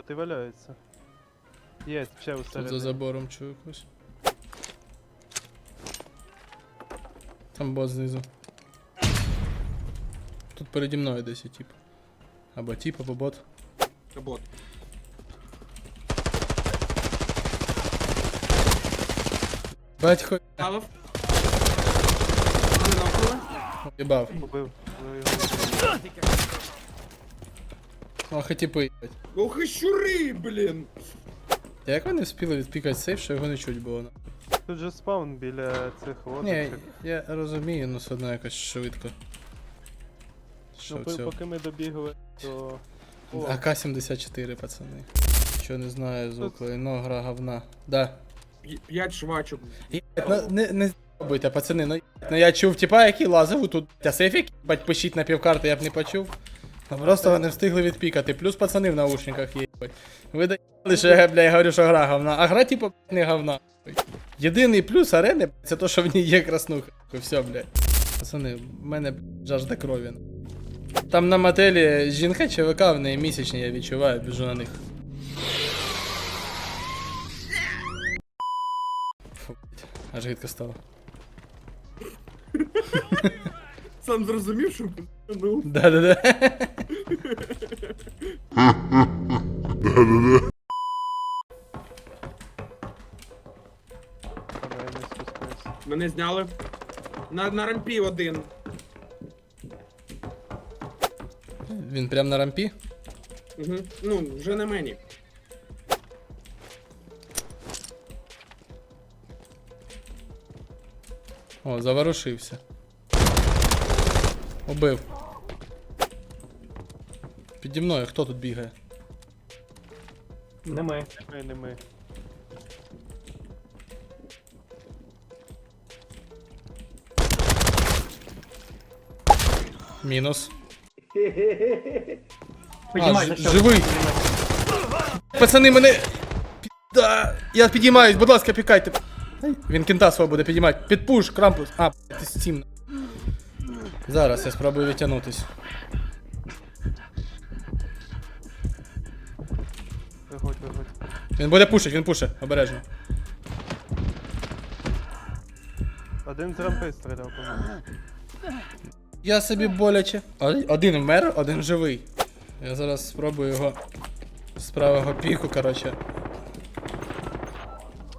От і валяється. Є, ще Тут за усередині. забором чую когось. Там бот знизу. Тут переді мною десь є тип. Або тип, або бот. Це бот. Батько Павов. Вони навколо. їбав. Убив. Ви його Ох, і типи, їбать. Ох і щури, блін. Як вони встигли відпікати сейф, що його не чуть було? Тут же спаун біля цих Ні, лодочок. я розумію, ну все одно якось швидко. Що Ну, це? поки ми добігли, то... О, АК-74, пацани. Що не знаю, звук, но гра говна. Да. П'я- П'ять швачок. Єбать, ну, не, не з**буйте, пацани, ну, ну я чув, типа, який лазив тут. А сейфік, бать, пишіть на півкарти, я б не почув. Просто не встигли відпікати. Плюс пацани в наушниках є. Ви доїбали, що я, бля, я говорю, що гра говна. А гра, типа, блядь, не говна. Єдиний плюс арени, блядь, це то, що в ній є краснуха. Все, блядь. Пацани, в мене блядь, жажда крові. Там на мотелі жінка ЧВК, в неї місячні, я відчуваю, біжу на них. Фу, аж гидко стало. Сам зрозумів, що ну. Да-да-да. Зняли. На, на рампі один. Він прям на рампі. Угу. Ну, вже на мені. О, заворушився. Убив. Піді мною, хто тут бігає? Не ми. Ми, не ми. Мінус. А, ж- живий. Пацани, мене. Да. Я підіймаюсь, будь ласка, пікайте. Ай, Він кента свого буде підіймати. Підпуш, крампус. А, ти стім. Зараз я спробую відтягнутись. Виходь, виходь. Він буде пушить, він пушить, обережно. Один з рампи стріляв по мені. Я собі боляче. Один- вмер, один живий. Я зараз спробую його з правого піку, коротше.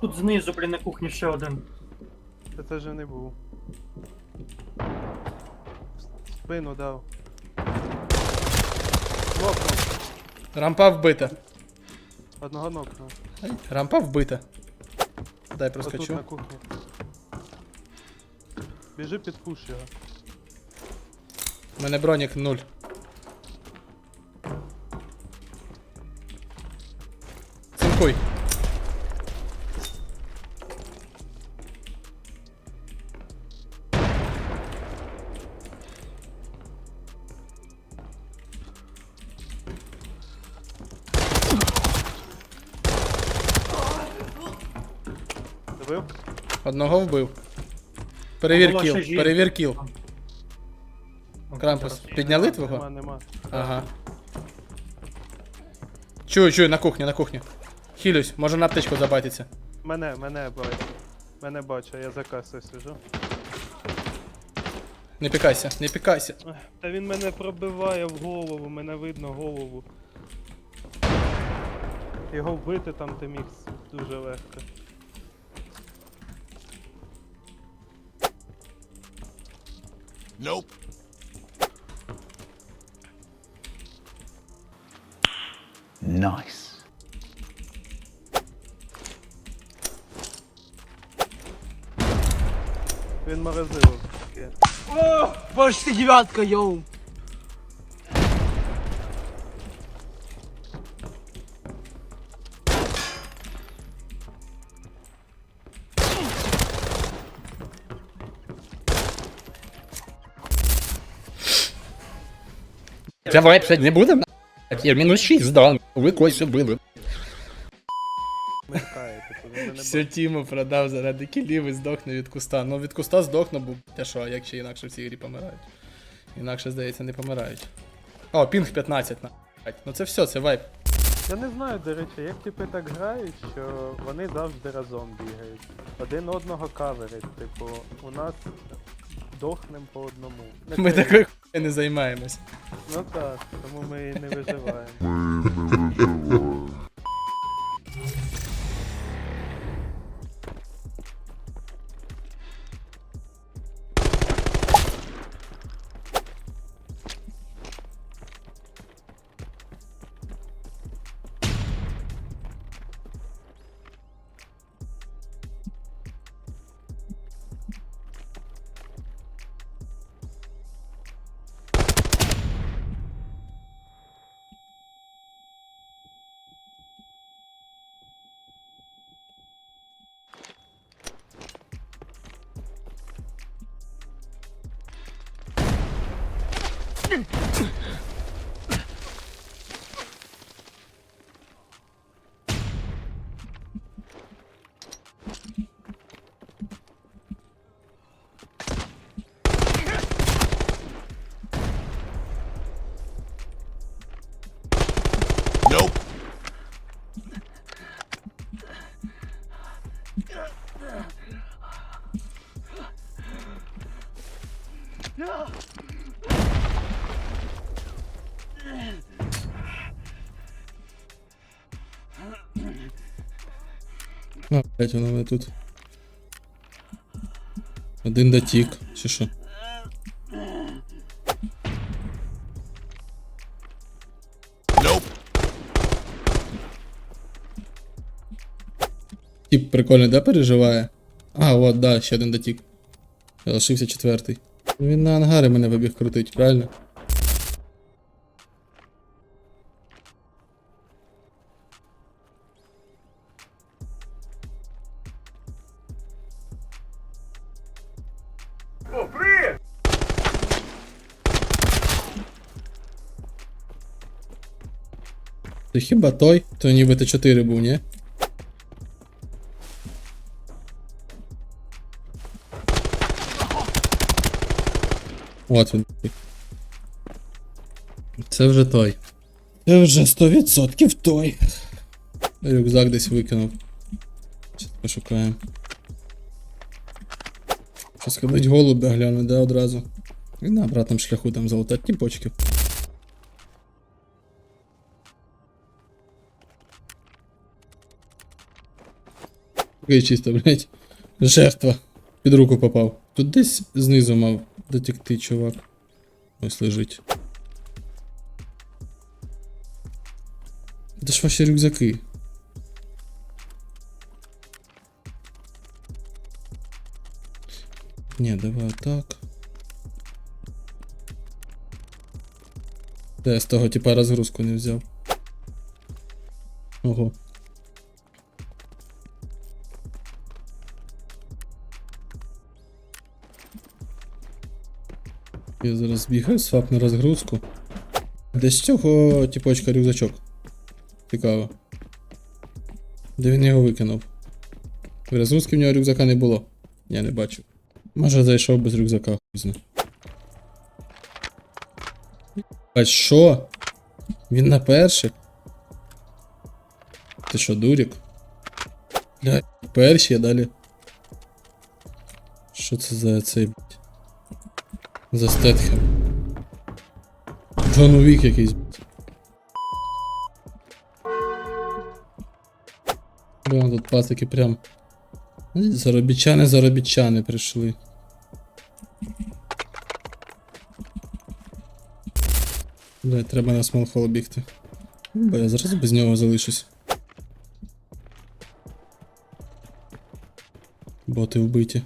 Тут знизу, блін, на кухні ще один. Та це вже не був. Спину дав. Нокнув. Рампа вбита. Одного нокнув. Ай, Рампа вбита. Дай Отут проскочу. на кухні. Біжи під пуш його. У мене бронік нуль. Цинкуй. Добив? Одного вбив. Перевір Була кіл, жінка. перевір кіл. Крампус, підняли Нема, твого? Нема, нема. Ага. Чую, чую, на кухні, на кухні. Хілюсь, може на аптечку забайтиться. Мене, мене бачу. Мене бачу, я за касою сижу. Не пікайся, не пікайся. Ех, Та він мене пробиває в голову, мене видно голову. Його вбити там ти міг дуже легко. Nice. Він морозив. Почти девятка, йоу. Давай писать не будем? Я минус 6 сдал. Типу, він мене Все Тіму продав заради кілів і здохне від куста. Ну від куста здохне, бо те що, як ще інакше в цій грі помирають. Інакше, здається, не помирають. О, пінг 15 на. Ну це все, це вайп. Я не знаю, до речі, як типи так грають, що вони завжди разом бігають. Один одного каверить, типу, у нас дохнем по одному. Не Ми такою хуйнею не займаємось. Ну так, тому ми і не виживаємо. Yeah. Nope. А, блять, воно мене тут. Один дотік, чи що? Тип прикольний, да, переживає? А, от, да, ще один дотік. Залишився четвертий. Він на ангари мене вибіг крутить, правильно? Хіба той? То ніби Т4 був, ні? От він. Це вже той. Це вже 100% той. Рюкзак десь викинув. Зараз пошукаємо. Щось ходить голубя гляну, да, одразу. І на обратному шляху там залутати тіпочки. Такий чисто, блять. Жертва. Під руку попав. Тут десь знизу мав дотекти, чувак. Ось лежить. Де ж ваші рюкзаки? Ні, давай так. Та я з того типа розгрузку не взяв. Ого. Я зараз бігаю, свап на розгрузку. Де з цього типочка рюкзачок? Цікаво. Де він його викинув? В розгрузки в нього рюкзака не було. Я не бачу. Може зайшов без рюкзака, хуй. А що? Він на перших? Ти що, дурік? Бля, перші, а далі. Що це за цей, блядь? За Стетхем. Джон Уік якийсь. Бля, тут пацики прям. Заробітчани, заробітчани прийшли. Бля, треба на смолхол бігти. Бо я зараз без нього залишусь. Боти вбиті.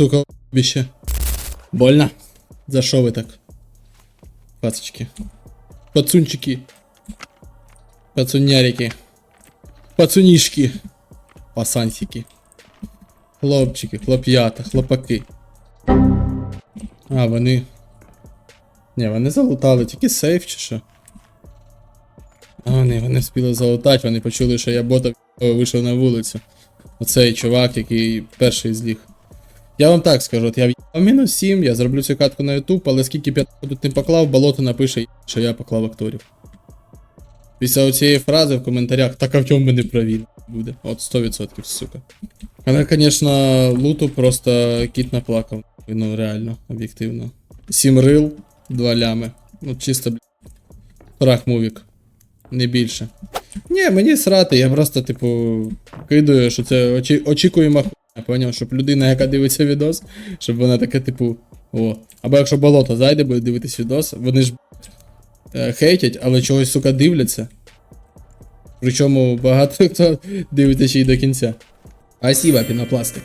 Сука, біще. Больно? За що ви так? Пацочки. Пацунчики. Пацунярики. Пацунішки. Пасансики. Хлопчики, хлоп'ята, хлопаки. А, вони. Ні, вони залутали, тільки сейф чи що. А вони, вони встигли залутати, вони почули, що я бота вийшов на вулицю. Оцей чувак, який перший зліг. Я вам так скажу, от я в'їбав мінус 7, я зроблю цю катку на YouTube, але скільки б я тут не поклав, болото напише, що я поклав акторів. Після цієї фрази в коментарях, так а в чому мене правіль буде. От 100%, сука. Але, звісно, луту просто кіт наплакав. Ну, реально, об'єктивно. Сім рил, два лями. Ну, чисто, блядь. Прах мувік. Не більше. Ні, мені срати, я просто, типу, кидаю, що це очі... очікуємо хуйня, поняв, щоб людина, яка дивиться відос, щоб вона таке, типу, о. Або якщо болото зайде, буде дивитись відос, вони ж е, хейтять, але чогось, сука, дивляться. Причому багато хто дивиться ще й до кінця. Спасибо, пінопластик.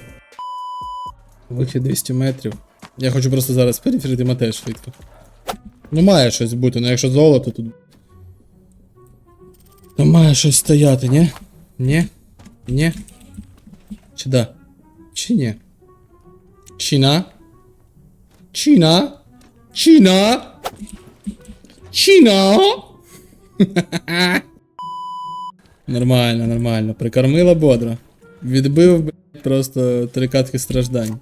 Вихід 200 метрів. Я хочу просто зараз перефірити Матея швидко. Ну має щось бути, ну якщо золото тут. То має щось стояти, ні? Ні? Ні? Чи да? Чи ні? Чина? Чина? Чина? Чина? Нормально, нормально. Прикормила бодро. Відбив, блядь, просто три катки страждань.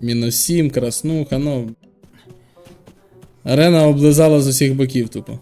Мінус 7, краснуха, ну. Арена облизала з усіх боків тупо.